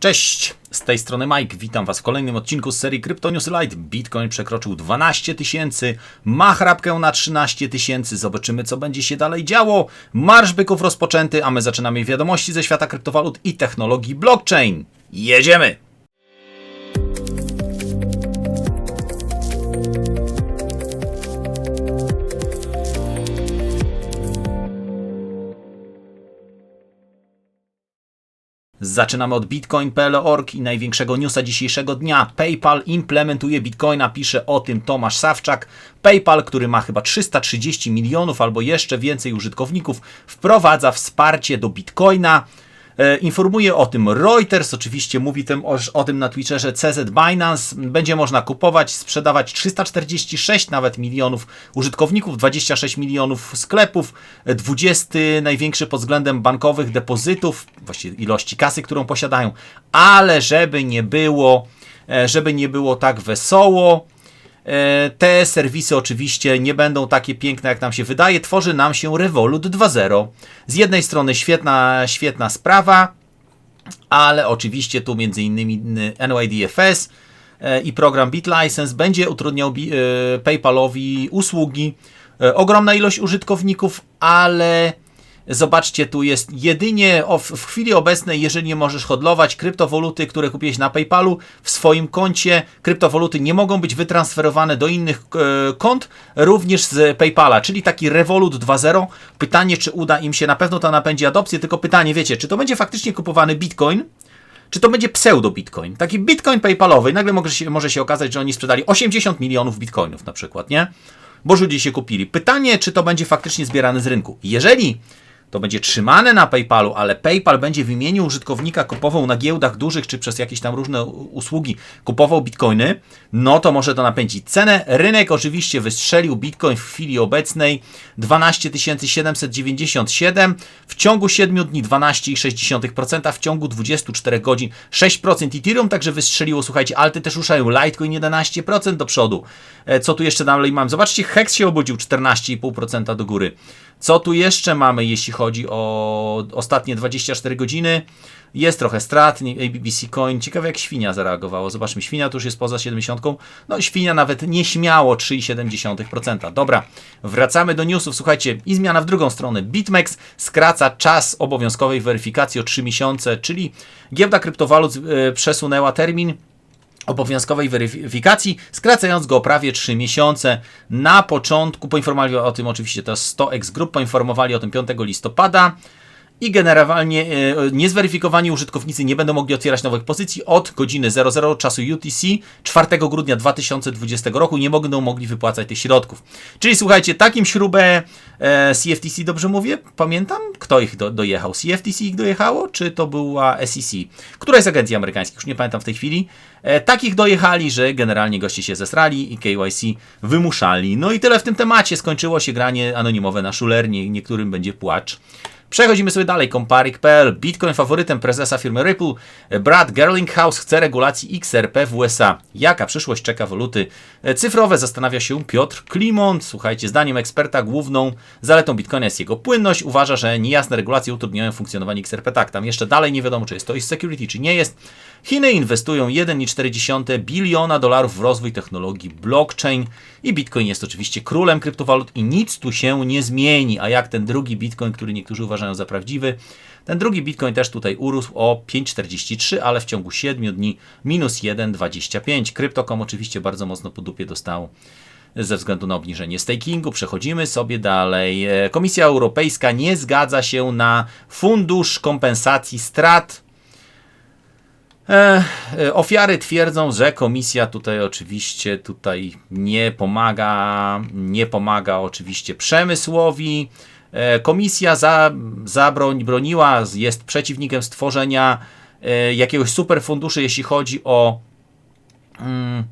Cześć, z tej strony Mike, witam Was w kolejnym odcinku z serii Crypto News Lite. Bitcoin przekroczył 12 tysięcy, ma chrapkę na 13 tysięcy, zobaczymy co będzie się dalej działo. Marsz byków rozpoczęty, a my zaczynamy wiadomości ze świata kryptowalut i technologii blockchain. Jedziemy! Zaczynamy od bitcoin.pl.org i największego newsa dzisiejszego dnia. PayPal implementuje bitcoina, pisze o tym Tomasz Sawczak. PayPal, który ma chyba 330 milionów albo jeszcze więcej użytkowników, wprowadza wsparcie do bitcoina. E, informuje o tym Reuters, oczywiście mówi tym, o, o, tym na Twitterze CZ Binance. Będzie można kupować, sprzedawać 346 nawet milionów użytkowników, 26 milionów sklepów, 20 największy pod względem bankowych depozytów, właściwie ilości kasy, którą posiadają, ale żeby nie było, e, żeby nie było tak wesoło, te serwisy oczywiście nie będą takie piękne, jak nam się wydaje. Tworzy nam się Revolut 2.0. Z jednej strony świetna, świetna sprawa, ale oczywiście tu między innymi NYDFS e, i program BitLicense będzie utrudniał e, PayPalowi usługi. Ogromna ilość użytkowników, ale Zobaczcie, tu jest jedynie w chwili obecnej, jeżeli możesz hodlować kryptowaluty, które kupiłeś na PayPalu w swoim koncie, kryptowaluty nie mogą być wytransferowane do innych e, kont, również z PayPala, czyli taki Revolut 2.0. Pytanie, czy uda im się, na pewno to napędzi adopcję, tylko pytanie, wiecie, czy to będzie faktycznie kupowany Bitcoin, czy to będzie pseudo-bitcoin, taki bitcoin PayPalowy, nagle może się, może się okazać, że oni sprzedali 80 milionów bitcoinów na przykład, nie? Bo ludzie się kupili. Pytanie, czy to będzie faktycznie zbierane z rynku. Jeżeli to będzie trzymane na PayPalu, ale PayPal będzie w imieniu użytkownika kupował na giełdach dużych czy przez jakieś tam różne usługi kupował bitcoiny, no to może to napędzić cenę. Rynek oczywiście wystrzelił bitcoin w chwili obecnej 12 797, w ciągu 7 dni 12,6%, w ciągu 24 godzin 6% Ethereum, także wystrzeliło, słuchajcie, alty też ruszają, Litecoin 11% do przodu. E, co tu jeszcze dalej mam? Zobaczcie, Hex się obudził 14,5% do góry. Co tu jeszcze mamy, jeśli chodzi o ostatnie 24 godziny? Jest trochę strat, ABC Coin. Ciekawe jak świnia zareagowało. Zobaczmy, świnia tu już jest poza 70. No świnia nawet nieśmiało 3,7%. Dobra, wracamy do newsów. Słuchajcie, i zmiana w drugą stronę. BitMEX skraca czas obowiązkowej weryfikacji o 3 miesiące, czyli giełda kryptowalut e, przesunęła termin obowiązkowej weryfikacji, skracając go o prawie 3 miesiące. Na początku poinformowali o tym oczywiście to 100x Group, poinformowali o tym 5 listopada i generalnie e, niezweryfikowani użytkownicy nie będą mogli otwierać nowych pozycji od godziny 00 czasu UTC 4 grudnia 2020 roku nie będą mogli wypłacać tych środków. Czyli słuchajcie, takim śrubę e, CFTC, dobrze mówię? Pamiętam, kto ich do, dojechał? CFTC ich dojechało, czy to była SEC? Która jest agencji amerykańskich? Już nie pamiętam w tej chwili. E, takich dojechali, że generalnie goście się zesrali i KYC wymuszali. No i tyle w tym temacie. Skończyło się granie anonimowe na szulernie. Niektórym będzie płacz. Przechodzimy sobie dalej. Comparik.pl. Bitcoin faworytem prezesa firmy Ripple. Brad Gerlinghaus chce regulacji XRP w USA. Jaka przyszłość czeka waluty cyfrowe? Zastanawia się Piotr Klimont. Słuchajcie, zdaniem eksperta główną zaletą Bitcoina jest jego płynność. Uważa, że niejasne regulacje utrudniają funkcjonowanie XRP. Tak, tam jeszcze dalej nie wiadomo, czy jest to security, czy nie jest. Chiny inwestują 1,4 biliona dolarów w rozwój technologii blockchain i Bitcoin jest oczywiście królem kryptowalut i nic tu się nie zmieni. A jak ten drugi Bitcoin, który niektórzy uważają za prawdziwy, ten drugi Bitcoin też tutaj urósł o 5,43, ale w ciągu 7 dni minus 1,25. Kryptokom oczywiście bardzo mocno po dupie dostał ze względu na obniżenie stakingu. Przechodzimy sobie dalej. Komisja Europejska nie zgadza się na fundusz kompensacji strat E, e, ofiary twierdzą, że komisja tutaj oczywiście tutaj nie pomaga, nie pomaga oczywiście przemysłowi. E, komisja za, broniła, jest przeciwnikiem stworzenia jakiegoś superfunduszy, jeśli chodzi o mm,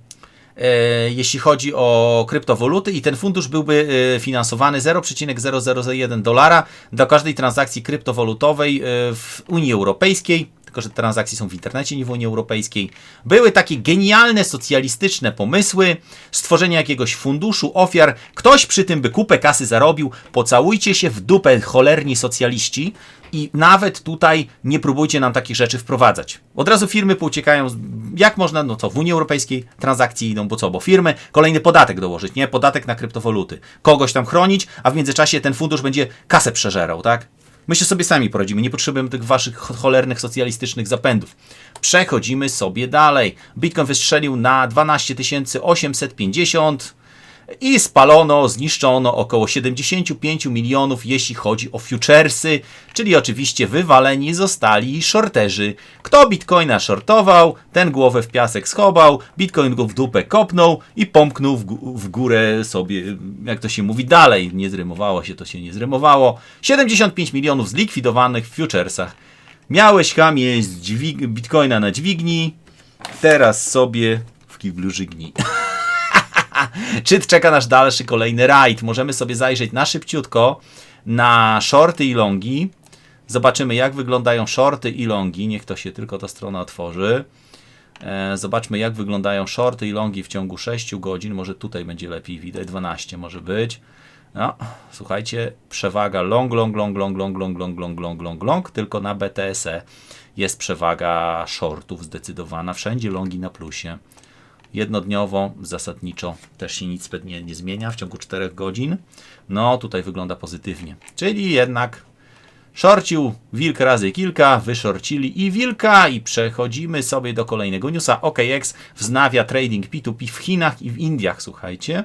jeśli chodzi o kryptowaluty i ten fundusz byłby finansowany 0,0001 dolara do każdej transakcji kryptowalutowej w Unii Europejskiej tylko że transakcje są w internecie, nie w Unii Europejskiej. Były takie genialne socjalistyczne pomysły stworzenia jakiegoś funduszu ofiar. Ktoś przy tym by kupę kasy zarobił. Pocałujcie się w dupę cholerni socjaliści i nawet tutaj nie próbujcie nam takich rzeczy wprowadzać. Od razu firmy pouciekają, jak można, no co, w Unii Europejskiej transakcje idą, bo co, bo firmy, kolejny podatek dołożyć, nie? Podatek na kryptowaluty. Kogoś tam chronić, a w międzyczasie ten fundusz będzie kasę przeżerał, tak? My się sobie sami poradzimy, nie potrzebujemy tych waszych cholernych socjalistycznych zapędów. Przechodzimy sobie dalej. Bitcoin wystrzelił na 12 850 i spalono, zniszczono około 75 milionów, jeśli chodzi o futuresy, czyli oczywiście wywaleni zostali shorterzy. Kto bitcoina shortował, ten głowę w piasek schował, bitcoin go w dupę kopnął i pomknął w, górę sobie, jak to się mówi, dalej. Nie zrymowało się, to się nie zrymowało. 75 milionów zlikwidowanych w futuresach. Miałeś chamie z bitcoina na dźwigni, teraz sobie w kiblu żygnij. Czy czeka nasz dalszy kolejny rajd? Możemy sobie zajrzeć na szybciutko na shorty i longi. Zobaczymy, jak wyglądają shorty i longi. Niech to się tylko ta strona otworzy. E, zobaczmy, jak wyglądają shorty i longi w ciągu 6 godzin. Może tutaj będzie lepiej widać. 12 może być. No, słuchajcie, przewaga long, long, long, long, long, long, long, long, long, long, long, tylko na BTSE jest przewaga shortów zdecydowana. Wszędzie longi na plusie jednodniowo, zasadniczo też się nic pewnie nie zmienia w ciągu 4 godzin. No tutaj wygląda pozytywnie. Czyli jednak shorcił wilk razy kilka, wyszorcili i wilka i przechodzimy sobie do kolejnego newsa. OKX wznawia trading P2P w Chinach i w Indiach, słuchajcie.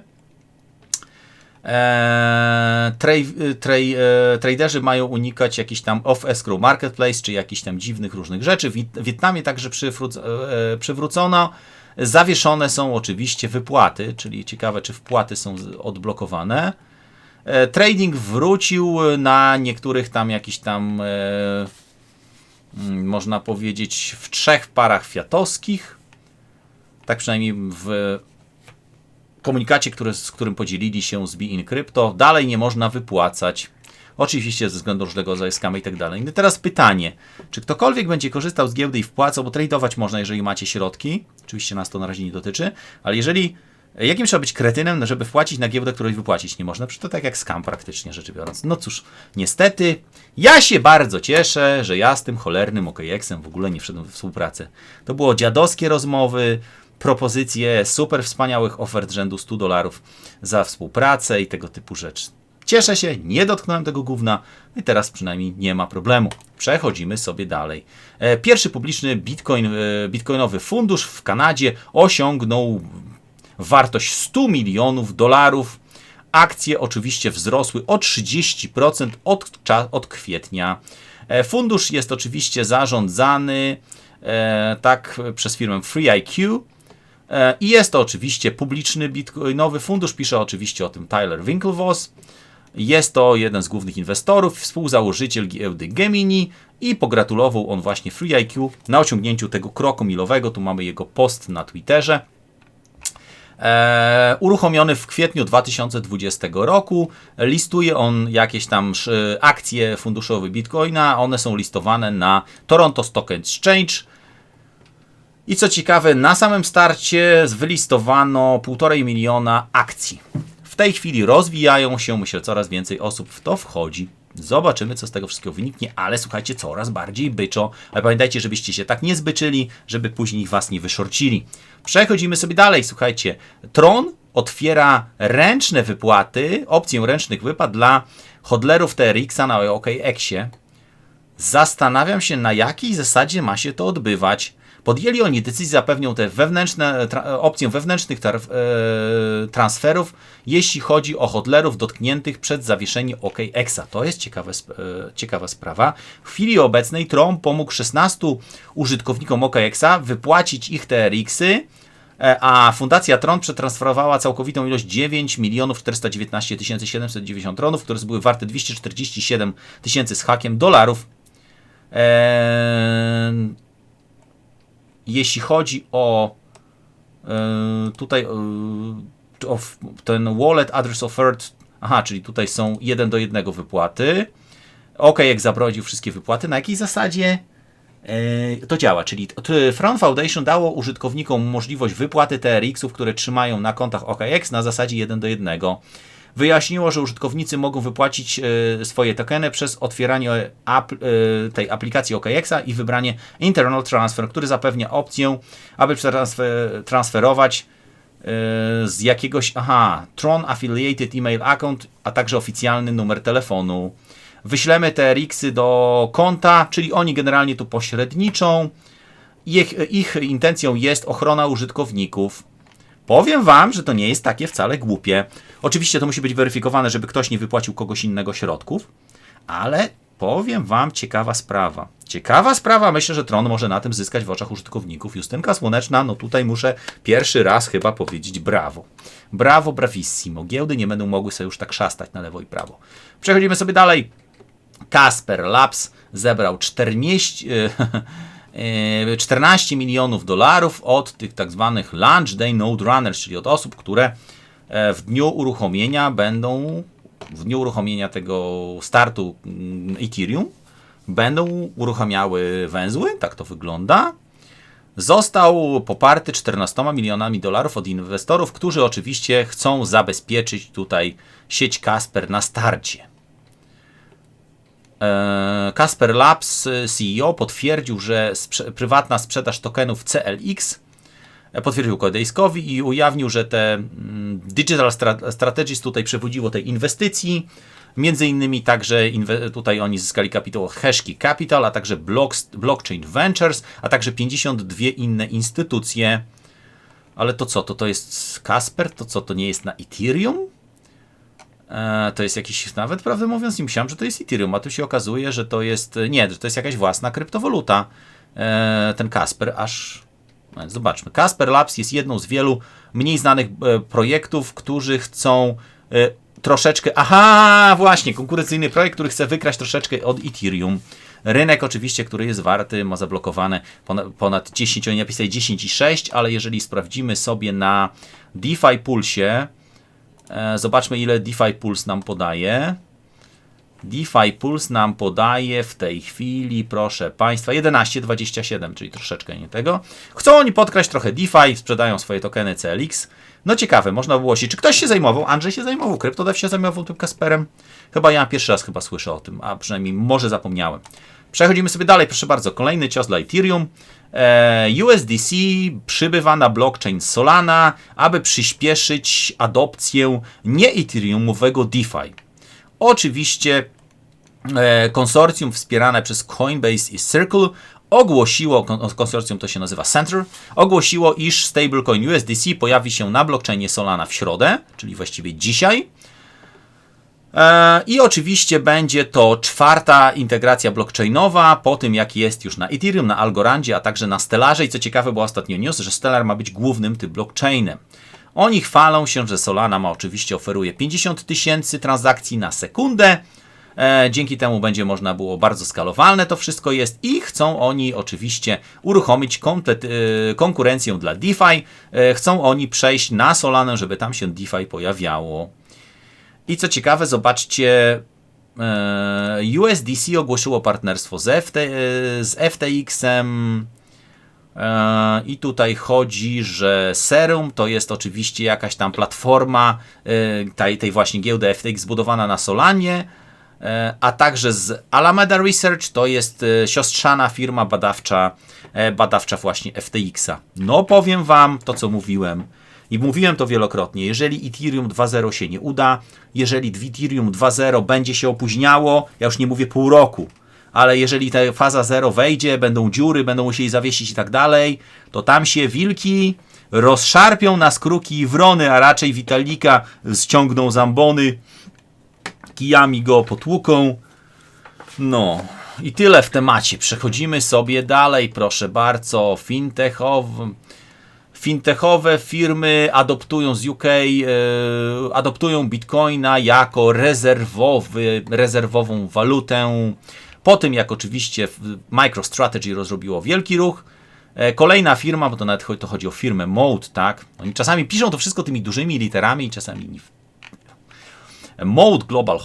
Eee, trej, trej, e, traderzy mają unikać jakichś tam off-escrow marketplace, czy jakichś tam dziwnych różnych rzeczy. W Wiet- Wietnamie także e, e, przywrócono. Zawieszone są oczywiście wypłaty, czyli ciekawe, czy wpłaty są odblokowane. E, Trading wrócił na niektórych tam jakiś tam, e, mm, można powiedzieć, w trzech parach fiatowskich. Tak przynajmniej w komunikacie, który, z którym podzielili się z Be In Crypto. Dalej nie można wypłacać. Oczywiście ze względu różnego rodzaju skamy i tak dalej. No teraz pytanie, czy ktokolwiek będzie korzystał z giełdy i wpłacał, bo tradować można, jeżeli macie środki, oczywiście nas to na razie nie dotyczy, ale jeżeli, jakim trzeba być kretynem, żeby wpłacić na giełdę, której wypłacić nie można? Przecież to tak jak skam praktycznie rzecz biorąc. No cóż, niestety, ja się bardzo cieszę, że ja z tym cholernym OKX-em w ogóle nie wszedłem w współpracę. To było dziadowskie rozmowy, propozycje super wspaniałych ofert rzędu 100 dolarów za współpracę i tego typu rzeczy. Cieszę się, nie dotknąłem tego gówna i teraz przynajmniej nie ma problemu. Przechodzimy sobie dalej. E, Pierwszy publiczny bitcoin, e, bitcoinowy fundusz w Kanadzie osiągnął wartość 100 milionów dolarów. Akcje oczywiście wzrosły o 30% od, od kwietnia. E, Fundusz jest oczywiście zarządzany tak przez firmę FreeIQ. I jest to oczywiście publiczny bitcoinowy fundusz. Pisze oczywiście o tym Tyler Winklevoss. Jest to jeden z głównych inwestorów, współzałożyciel giełdy Gemini i pogratulował on właśnie FreeIQ na osiągnięciu tego kroku milowego. Tu mamy jego post na Twitterze. E, uruchomiony w kwietniu 2020 roku. Listuje on jakieś tam akcje funduszowe Bitcoina. One są listowane na Toronto Stock Exchange. I co ciekawe, na samym starcie wylistowano 1,5 miliona akcji. W tej chwili rozwijają się, myślę, coraz więcej osób w to wchodzi. Zobaczymy, co z tego wszystkiego wyniknie, ale słuchajcie, coraz bardziej byczo. Ale pamiętajcie, żebyście się tak nie zbyczyli, żeby później was nie wyszorcili. Przechodzimy sobie dalej, słuchajcie. Tron otwiera ręczne wypłaty, opcję ręcznych wypłat dla hodlerów TRX-a na OKX-ie. Zastanawiam się, na jakiej zasadzie ma się to odbywać. Podjęli oni decyzję, zapewnią te wewnętrzne, tra, opcję wewnętrznych tar, e, transferów, jeśli chodzi o hodlerów dotkniętych przed zawieszeniem OKX-a. To jest ciekawe, e, ciekawa sprawa. W chwili obecnej Tron pomógł 16 użytkownikom OKX-a wypłacić ich TRX-y, e, a Fundacja Tron przetransferowała całkowitą ilość 9 milionów 419 790 tronów, które były warte 247 tysięcy z hakiem dolarów. Eee, jeśli chodzi o e, tutaj e, o ten wallet address offered, aha, czyli tutaj są jeden do jednego wypłaty. OK, jak zaprowadził wszystkie wypłaty, na jakiej zasadzie? E, to działa, czyli Front Foundation dało użytkownikom możliwość wypłaty TRX-ów, które trzymają na kontach OKX na zasadzie 1 do 1. Wyjaśniło, że użytkownicy mogą wypłacić e, swoje tokeny przez otwieranie ap- e, tej aplikacji OKX-a i wybranie Internal Transfer, który zapewnia opcję, aby transfer- transferować e, z jakiegoś, aha, Tron Affiliated Email Account, a także oficjalny numer telefonu. Wyślemy te RX-y do konta, czyli oni generalnie tu pośredniczą. Ich, ich intencją jest ochrona użytkowników. Powiem Wam, że to nie jest takie wcale głupie. Oczywiście to musi być weryfikowane, żeby ktoś nie wypłacił kogoś innego środków, ale powiem Wam ciekawa sprawa. Ciekawa sprawa, myślę, że Tron może na tym zyskać w oczach użytkowników. Justynka Słoneczna, no tutaj muszę pierwszy raz chyba powiedzieć brawo. Brawo, bravissimo. Giełdy nie będą mogły sobie już tak szastać na lewo i prawo. Przechodzimy sobie dalej. Casper Labs zebrał 40, e, 14 milionów dolarów od tych tak zwanych Launch Day Node Runners, czyli od osób, które e, w dniu uruchomienia będą, w dniu uruchomienia tego startu mm, Ethereum, będą uruchamiały węzły, tak to wygląda. Został poparty 14 milionami dolarów od inwestorów, którzy oczywiście chcą zabezpieczyć tutaj sieć Casper na starcie. E, Casper Labs e, CEO potwierdził, że sprze prywatna sprzedaż tokenów CLX e, potwierdził Coindeskowi i ujawnił, że te mm, Digital Stra Strategies tutaj przewodziło tej inwestycji. Między innymi także tutaj oni zyskali kapitał od Hashkey Capital, a także Blockchain Ventures, a także 52 inne instytucje. Ale to co, to to jest Casper? To co, to nie jest na Ethereum? E, to jest jakiś, nawet prawdę mówiąc, nie myślałem, że to jest Ethereum, a tu się okazuje, że to jest, nie, że to jest jakaś własna kryptowaluta, e, ten Casper, aż, zobaczmy, Casper Labs jest jedną z wielu mniej znanych e, projektów, którzy chcą troszeczkę, aha, właśnie, konkurencyjny projekt, który chce wykraść troszeczkę od Ethereum. Rynek oczywiście, który jest warty, ma zablokowane ponad, ponad 10, oni napisali 10,6, ale jeżeli sprawdzimy sobie na DeFi Pulsie, E, zobaczmy, ile DeFi Pulse nam podaje. DeFi Pulse nam podaje w tej chwili, proszę Państwa, 11,27, czyli troszeczkę nie tego. Chcą oni podkraść trochę DeFi, sprzedają swoje tokeny CLX. No ciekawe, można było się, czy ktoś się zajmował, Andrzej się zajmował, CryptoDev się zajmował tym Kasperem. Chyba ja pierwszy raz chyba słyszę o tym, a przynajmniej może zapomniałem. Przechodzimy sobie dalej, proszę bardzo, kolejny cios dla Ethereum. E, USDC przybywa na blockchain Solana, aby przyspieszyć adopcję nie Ethereumowego DeFi. Oczywiście e, konsorcjum wspierane przez Coinbase i Circle ogłosiło, konsorcjum to się nazywa Center, ogłosiło, iż stablecoin USDC pojawi się na blockchainie Solana w środę, czyli właściwie dzisiaj. E, I oczywiście będzie to czwarta integracja blockchainowa po tym, jak jest już na Ethereum, na Algorandzie, a także na Stellarze. I co ciekawe, było ostatnio news, że Stellar ma być głównym tym blockchainem. Oni chwalą się, że Solana ma oczywiście oferuje 50 tysięcy transakcji na sekundę. E, dzięki temu będzie można było bardzo skalowalne to wszystko jest i chcą oni oczywiście uruchomić e, konkurencję dla DeFi. Chcą oni przejść na Solanę, żeby tam się DeFi pojawiało. I co ciekawe, zobaczcie, e, USDC ogłosiło partnerstwo z, FT, e, z FTX-em. E, I tutaj chodzi, że Serum to jest oczywiście jakaś tam platforma tej, tej właśnie giełdy FTX zbudowana na Solanie, a także z Alameda Research to jest siostrzana firma badawcza, badawcza właśnie FTX-a. No powiem Wam to, co mówiłem. I mówiłem to wielokrotnie, jeżeli Ethereum 2.0 się nie uda, jeżeli Ethereum 2.0 będzie się opóźniało, ja już nie mówię pół roku, ale jeżeli ta faza 0 wejdzie, będą dziury, będą musieli zawiesić i tak dalej, to tam się wilki rozszarpią na skruki i wrony, a raczej Witalika ściągną zambony, kijami go potłuką. No, i tyle w temacie. Przechodzimy sobie dalej, proszę bardzo. Fintechowy fintechowe firmy adoptują z UK, e, adoptują bitcoina jako rezerwowy, rezerwową walutę. Po tym, jak oczywiście MicroStrategy rozrobiło wielki ruch, e, kolejna firma, bo to nawet to chodzi o firmę Mode, tak? Oni czasami piszą to wszystko tymi dużymi literami, czasami nie. Mode Global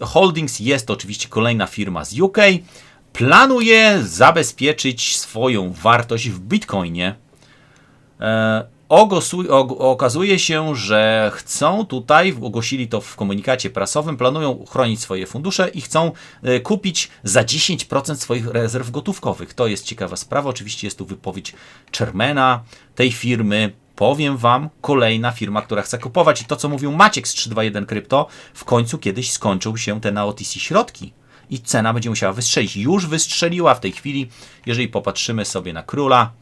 Holdings jest oczywiście kolejna firma z UK. planuje zabezpieczyć swoją wartość w Bitcoinie. E, okazuje się, że chcą tutaj, ogłosili to w komunikacie prasowym, planują chronić swoje fundusze i chcą e, kupić za 10% swoich rezerw gotówkowych. To jest ciekawa sprawa. Oczywiście jest tu wypowiedź Chairmana tej firmy. Powiem Wam, kolejna firma, która chce kupować. I to, co mówił Maciek z 321 Krypto, w końcu kiedyś skończą się te na OTC środki i cena będzie musiała wystrzelić. Już wystrzeliła w tej chwili, jeżeli popatrzymy sobie na króla.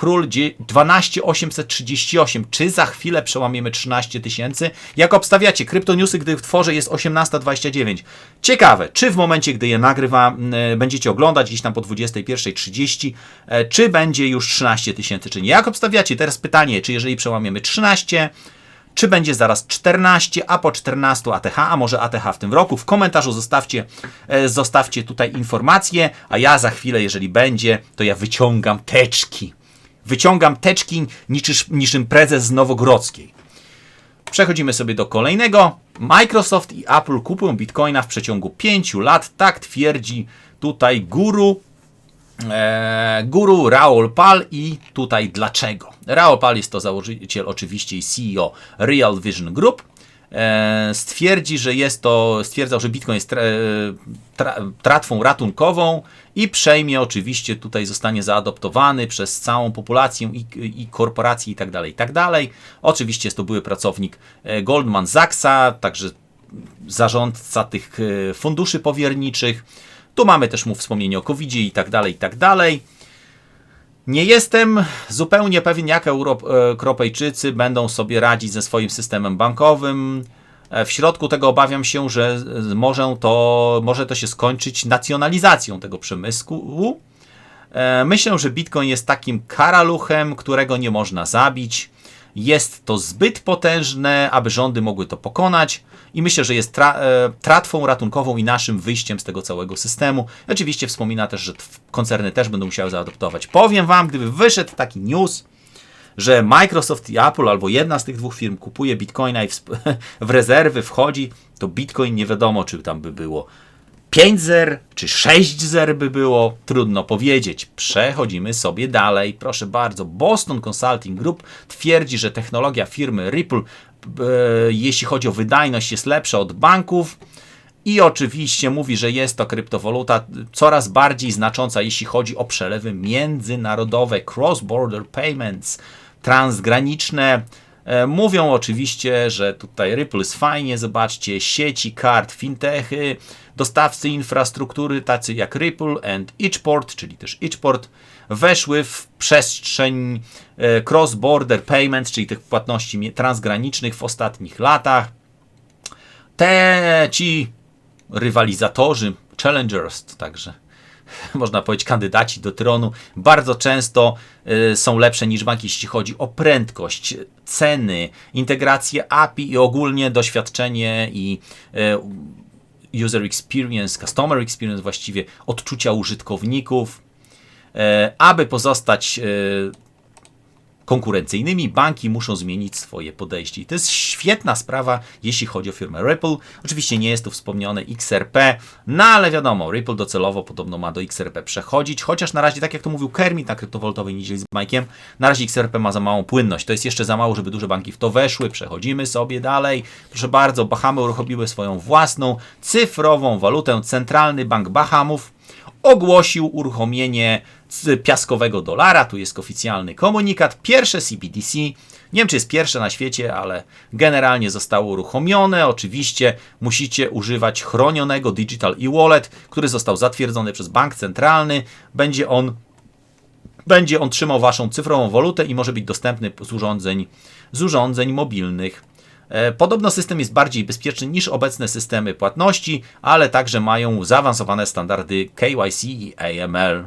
Król 12838. Czy za chwilę przełamiemy 13 tysięcy? Jak obstawiacie? Kryptoniusy, gdy w tworze jest 18.29. Ciekawe, czy w momencie, gdy je nagrywam, będziecie oglądać gdzieś tam po 21.30, e, czy będzie już 13 tysięcy, czy nie? Jak obstawiacie? Teraz pytanie, czy jeżeli przełamiemy 13, czy będzie zaraz 14, a po 14 ATH, a może ATH w tym roku. W komentarzu zostawcie, e, zostawcie tutaj informacje, a ja za chwilę, jeżeli będzie, to ja wyciągam teczki. Wyciągam teczki niczym, prezes z Nowogrodzkiej. Przechodzimy sobie do kolejnego. Microsoft i Apple kupują bitcoina w przeciągu 5 lat, tak twierdzi tutaj guru e, guru Raul Pal i tutaj dlaczego. Raul Pal jest to założyciel oczywiście i CEO Real Vision Group. E, stwierdzi, że jest to, stwierdzał, że Bitcoin jest tra, tratwą ratunkową i przejmie oczywiście tutaj zostanie zaadoptowany przez całą populację i, i korporacje i tak dalej, i tak dalej. Oczywiście jest to były pracownik e, Goldman Sachsa, także zarządca tych e, funduszy powierniczych. Tu mamy też mu wspomnienie o covid i tak dalej, i tak dalej. Nie jestem zupełnie pewien, jak Europejczycy będą sobie radzić ze swoim systemem bankowym. E, w środku tego obawiam się, że może to, może to się skończyć nacjonalizacją tego przemysłu. E, myślę, że Bitcoin jest takim karaluchem, którego nie można zabić. Jest to zbyt potężne, aby rządy mogły to pokonać i myślę, że jest tra e, tratwą ratunkową i naszym wyjściem z tego całego systemu. Oczywiście wspomina też, że koncerny też będą musiały zaadoptować. Powiem Wam, gdyby wyszedł taki news, że Microsoft i Apple albo jedna z tych dwóch firm kupuje bitcoina i w, w rezerwy wchodzi, to bitcoin nie wiadomo, czy tam by było 5 zer czy 6 zer by było, trudno powiedzieć. Przechodzimy sobie dalej. Proszę bardzo, Boston Consulting Group twierdzi, że technologia firmy Ripple, e, jeśli chodzi o wydajność, jest lepsza od banków. I oczywiście mówi, że jest to kryptowaluta coraz bardziej znacząca, jeśli chodzi o przelewy międzynarodowe, cross-border payments, transgraniczne. E, mówią oczywiście, że tutaj Ripple jest fajnie, zobaczcie, sieci kart, fintechy, dostawcy infrastruktury tacy jak Ripple and Itchport, czyli też Itchport, weszły w przestrzeń e, cross-border payments, czyli tych płatności transgranicznych w ostatnich latach. Te ci rywalizatorzy, challengers także, można powiedzieć kandydaci do tronu, bardzo często y, są lepsze niż banki, jeśli chodzi o prędkość, ceny, integrację API i ogólnie doświadczenie i y, user experience, customer experience właściwie, odczucia użytkowników. Y, aby pozostać konkurencyjnymi, banki muszą zmienić swoje podejście. I to jest świetna sprawa, jeśli chodzi o firmę Ripple. Oczywiście nie jest tu wspomniane XRP, no ale wiadomo, Ripple docelowo podobno ma do XRP przechodzić, chociaż na razie, tak jak to mówił Kermit na kryptowoltowej niedzieli z Mike'iem, na razie XRP ma za małą płynność. To jest jeszcze za mało, żeby duże banki w to weszły. Przechodzimy sobie dalej. Proszę bardzo, Bahamy uruchomiły swoją własną cyfrową walutę. Centralny Bank Bahamów ogłosił uruchomienie piaskowego dolara. Tu jest oficjalny komunikat. Pierwsze CBDC, nie wiem czy jest pierwsze na świecie, ale generalnie zostało uruchomione. Oczywiście musicie używać chronionego Digital e-wallet, który został zatwierdzony przez bank centralny. Będzie on będzie on trzymał waszą cyfrową walutę i może być dostępny z urządzeń, z urządzeń mobilnych. E, podobno system jest bardziej bezpieczny niż obecne systemy płatności, ale także mają zaawansowane standardy KYC i AML.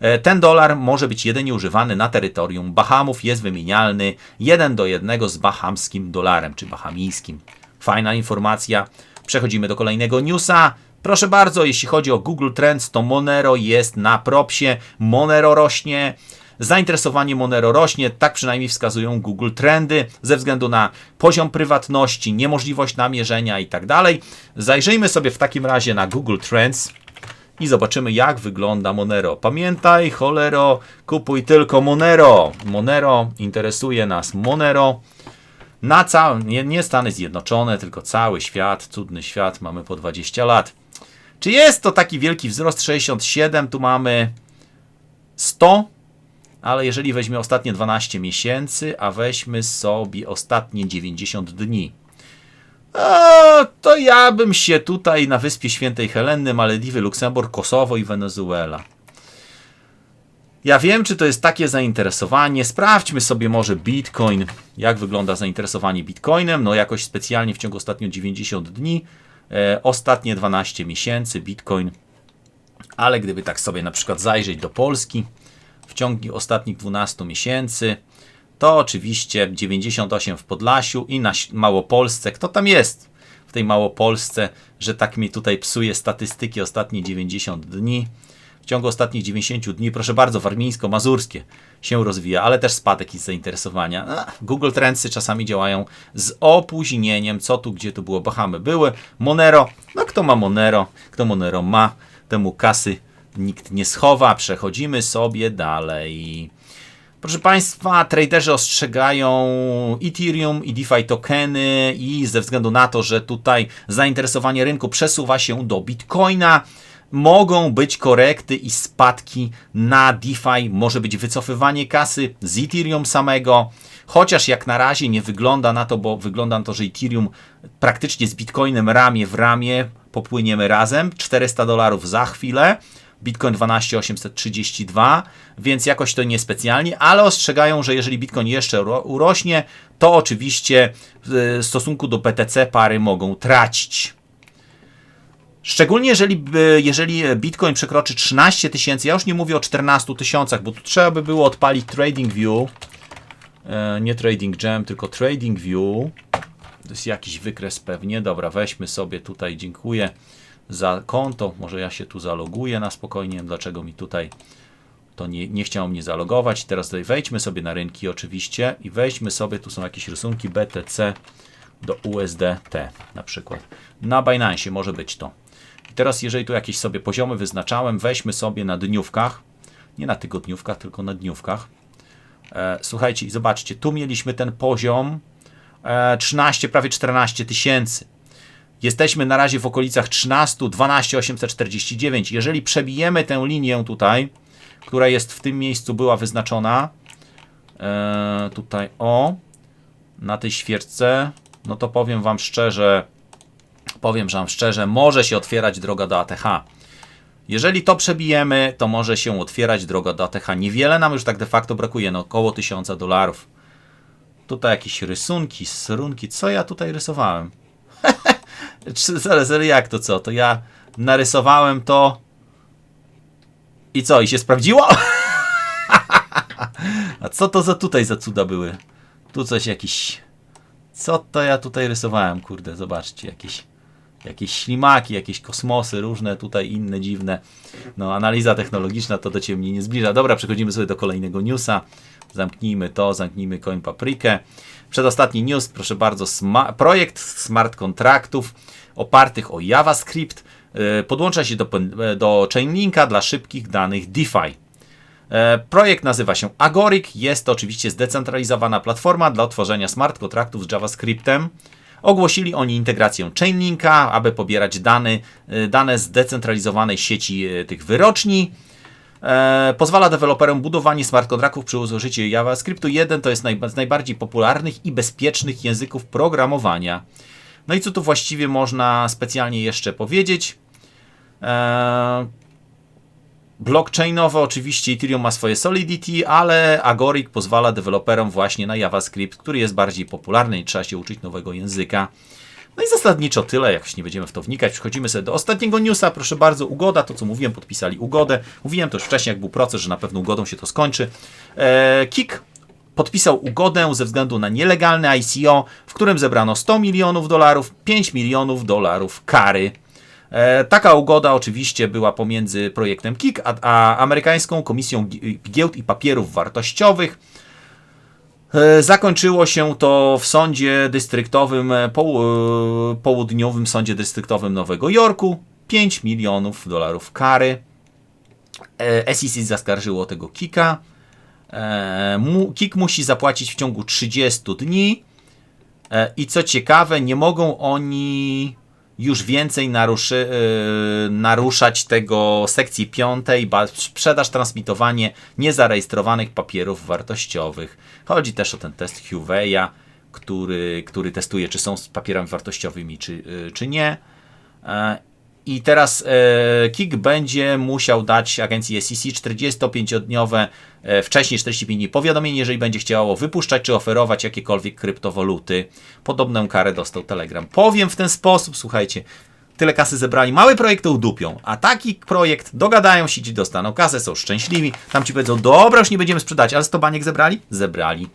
E, ten dolar może być jedynie używany na terytorium Bahamów, jest wymienialny jeden do jednego z bahamskim dolarem, czy bahamijskim. Fajna informacja. Przechodzimy do kolejnego newsa. Proszę bardzo, jeśli chodzi o Google Trends, to Monero jest na propsie. Monero rośnie. Zainteresowanie Monero rośnie, tak przynajmniej wskazują Google Trendy, ze względu na poziom prywatności, niemożliwość namierzenia i tak dalej. Zajrzyjmy sobie w takim razie na Google Trends i zobaczymy jak wygląda Monero. Pamiętaj, cholero, kupuj tylko Monero. Monero, interesuje nas Monero. Na cały, nie, nie Stany Zjednoczone, tylko cały świat, cudny świat, mamy po 20 lat. Czy jest to taki wielki wzrost? 67, tu mamy 100, ale jeżeli weźmie ostatnie 12 miesięcy, a weźmy sobie ostatnie 90 dni, to ja bym się tutaj na Wyspie Świętej Heleny, Malediwy, Luksemburg, Kosowo i Wenezuela. Ja wiem, czy to jest takie zainteresowanie. Sprawdźmy sobie może Bitcoin. Jak wygląda zainteresowanie Bitcoinem? No jakoś specjalnie w ciągu ostatnich 90 dni. E, ostatnie 12 miesięcy Bitcoin. Ale gdyby tak sobie na przykład zajrzeć do Polski w ciągu ostatnich 12 miesięcy, to oczywiście 98 w Podlasiu i na Małopolsce. Kto tam jest w tej Małopolsce, że tak mi tutaj psuje statystyki ostatnie 90 dni? W ciągu ostatnich 90 dni, proszę bardzo, warmińsko-mazurskie się rozwija, ale też spadek i zainteresowania. Google Trendsy czasami działają z opóźnieniem, co tu, gdzie tu było, Bahamy były. Monero, no kto ma Monero, kto Monero ma, temu kasy nikt nie schowa. Przechodzimy sobie dalej. Proszę Państwa, traderzy ostrzegają Ethereum i DeFi tokeny i ze względu na to, że tutaj zainteresowanie rynku przesuwa się do Bitcoina, mogą być korekty i spadki na DeFi, może być wycofywanie kasy z Ethereum samego, chociaż jak na razie nie wygląda na to, bo wygląda na to, że Ethereum praktycznie z Bitcoinem ramię w ramię popłyniemy razem, 400 dolarów za chwilę, Bitcoin 12832, więc jakoś to niespecjalnie, ale ostrzegają, że jeżeli Bitcoin jeszcze urośnie, to oczywiście w stosunku do BTC pary mogą tracić. Szczególnie jeżeli, jeżeli Bitcoin przekroczy 13 tysięcy, ja już nie mówię o 14 tysiącach, bo tu trzeba by było odpalić Trading View, e, nie Trading Jam, tylko Trading View. To jest jakiś wykres pewnie. Dobra, weźmy sobie tutaj, dziękuję za konto. Może ja się tu zaloguję na spokojnie. Dlaczego mi tutaj to nie, nie chciało mnie zalogować. Teraz tutaj wejdźmy sobie na rynki oczywiście i weźmy sobie, tu są jakieś rysunki BTC do USDT na przykład. Na Binance może być to. I teraz jeżeli tu jakieś sobie poziomy wyznaczałem, weźmy sobie na dniówkach, nie na tygodniówkach, tylko na dniówkach. E, słuchajcie i zobaczcie, tu mieliśmy ten poziom e, 13, prawie 14 tysięcy. Jesteśmy na razie w okolicach 13, 12 849. Jeżeli przebijemy tę linię tutaj, która jest w tym miejscu, była wyznaczona, e, tutaj o, na tej świerce, no to powiem Wam szczerze, powiem Wam szczerze, może się otwierać droga do ATH. Jeżeli to przebijemy, to może się otwierać droga do ATH. Niewiele nam już tak de facto brakuje, no około 1000 dolarów. Tutaj jakieś rysunki, srunki. Co ja tutaj rysowałem? Zaraz, jak to co? To ja narysowałem to i co? I się sprawdziło? A co to za tutaj za cuda były? Tu coś jakiś... Co to ja tutaj rysowałem? Kurde, zobaczcie, jakieś jakieś ślimaki, jakieś kosmosy, różne tutaj inne dziwne. No, analiza technologiczna to do Ciebie mnie nie zbliża. Dobra, przechodzimy sobie do kolejnego newsa. Zamknijmy to, zamknijmy Coin Paprikę. Przedostatni news, proszę bardzo, sma projekt smart kontraktów opartych o JavaScript e, podłącza się do, e, do Chainlinka dla szybkich danych DeFi. E, projekt nazywa się Agoric. Jest to oczywiście zdecentralizowana platforma dla tworzenia smart kontraktów z JavaScriptem. Ogłosili oni integrację Chainlinka, aby pobierać dane, dane z zdecentralizowanej sieci tych wyroczni. E, pozwala deweloperom budowanie smart kontraktów przy użyciu JavaScriptu 1. To jest naj, z najbardziej popularnych i bezpiecznych języków programowania. No i co tu właściwie można specjalnie jeszcze powiedzieć? Eee, blockchainowo oczywiście Ethereum ma swoje Solidity, ale Agoric pozwala deweloperom właśnie na JavaScript, który jest bardziej popularny i trzeba się uczyć nowego języka. No i zasadniczo tyle, jakoś nie będziemy w to wnikać. Przechodzimy sobie do ostatniego newsa. Proszę bardzo, ugoda, to co mówiłem, podpisali ugodę. Mówiłem to już wcześniej, jak był proces, że na pewno ugodą się to skończy. Eee, Kik podpisał ugodę ze względu na nielegalne ICO, w którym zebrano 100 milionów dolarów, 5 milionów dolarów kary. E, taka ugoda oczywiście była pomiędzy projektem KIK a, a amerykańską Komisją Giełd i Papierów Wartościowych. E, zakończyło się to w sądzie dystryktowym, e, południowym sądzie dystryktowym Nowego Jorku. 5 milionów dolarów kary. E, SEC zaskarżyło tego Kika. E, Kik musi zapłacić w ciągu 30 dni. E, I co ciekawe, nie mogą oni już więcej naruszy, e, naruszać tego sekcji piątej, sprzedaż, transmitowanie niezarejestrowanych papierów wartościowych. Chodzi też o ten test Huveya, który, który testuje, czy są z papierami wartościowymi, czy, e, czy nie. I teraz e, KIK będzie musiał dać agencji SEC 45-dniowe, e, wcześniej 45 dni powiadomienie, jeżeli będzie chciało wypuszczać czy oferować jakiekolwiek kryptowaluty. Podobną karę dostał Telegram. Powiem w ten sposób, słuchajcie, tyle kasy zebrali, małe projekty udupią, a taki projekt dogadają się, ci dostaną kasę, są szczęśliwi, tam ci powiedzą, dobra, już nie będziemy sprzedać, ale 100 baniek zebrali? Zebrali.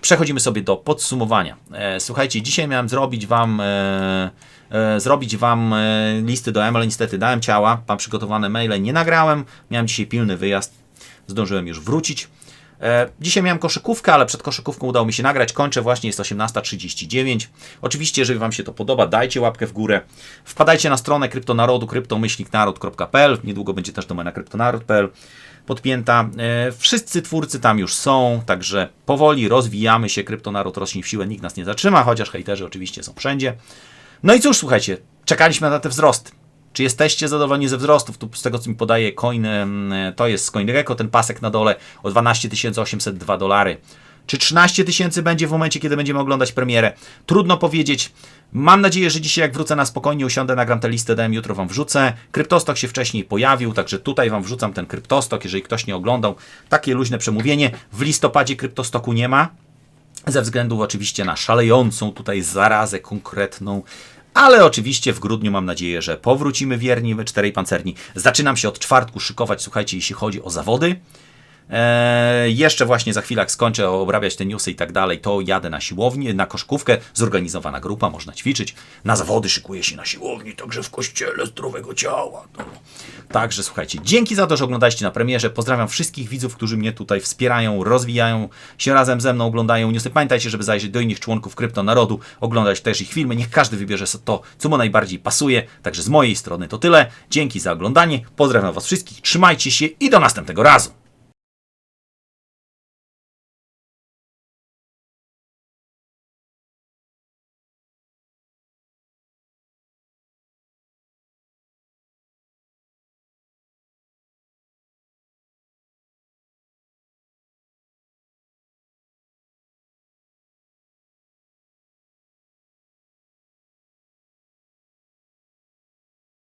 Przechodzimy sobie do podsumowania. E, słuchajcie, dzisiaj miałem zrobić Wam e, zrobić Wam e, listy do ML, niestety dałem ciała, mam przygotowane maile, nie nagrałem, miałem dzisiaj pilny wyjazd, zdążyłem już wrócić. E, Dzisiaj miałem koszykówkę, ale przed koszykówką udało mi się nagrać. Kończę właśnie, jest 18.39. Oczywiście, jeżeli Wam się to podoba, dajcie łapkę w górę. Wpadajcie na stronę kryptonarodu, kryptomyślniknaród.pl. Niedługo będzie też domena kryptonaród.pl podpięta. E, Wszyscy twórcy tam już są, także powoli rozwijamy się. Kryptonaród rośnie w siłę, nikt nas nie zatrzyma, chociaż hejterzy oczywiście są wszędzie. No i cóż, słuchajcie, czekaliśmy na te wzrosty. Czy jesteście zadowoleni ze wzrostów? Tu z tego, co mi podaje coin, to jest z CoinGecko, ten pasek na dole o 12 802 dolary. Czy 13 tysięcy będzie w momencie, kiedy będziemy oglądać premierę? Trudno powiedzieć. Mam nadzieję, że dzisiaj jak wrócę na spokojnie, usiądę, nagram tę listę, dałem jutro Wam wrzucę. Kryptostok się wcześniej pojawił, także tutaj Wam wrzucam ten kryptostok, jeżeli ktoś nie oglądał. Takie luźne przemówienie. W listopadzie kryptostoku nie ma ze względu oczywiście na szalejącą tutaj zarazę konkretną. Ale oczywiście w grudniu mam nadzieję, że powrócimy wierni we czterej pancerni. Zaczynam się od czwartku szykować, słuchajcie, jeśli chodzi o zawody. Eee, jeszcze właśnie za chwilę, jak skończę obrabiać te newsy i tak dalej, to jadę na siłownię, na koszkówkę, zorganizowana grupa, można ćwiczyć. Na zawody szykuję się na siłowni, także w kościele zdrowego ciała. No. Także słuchajcie, dzięki za to, że oglądaliście na premierze. Pozdrawiam wszystkich widzów, którzy mnie tutaj wspierają, rozwijają się razem ze mną, oglądają newsy. Pamiętajcie, żeby zajrzeć do innych członków Krypto Narodu, oglądać też ich filmy. Niech każdy wybierze to, co mu najbardziej pasuje. Także z mojej strony to tyle. Dzięki za oglądanie. Pozdrawiam Was wszystkich, trzymajcie się i do następnego razu.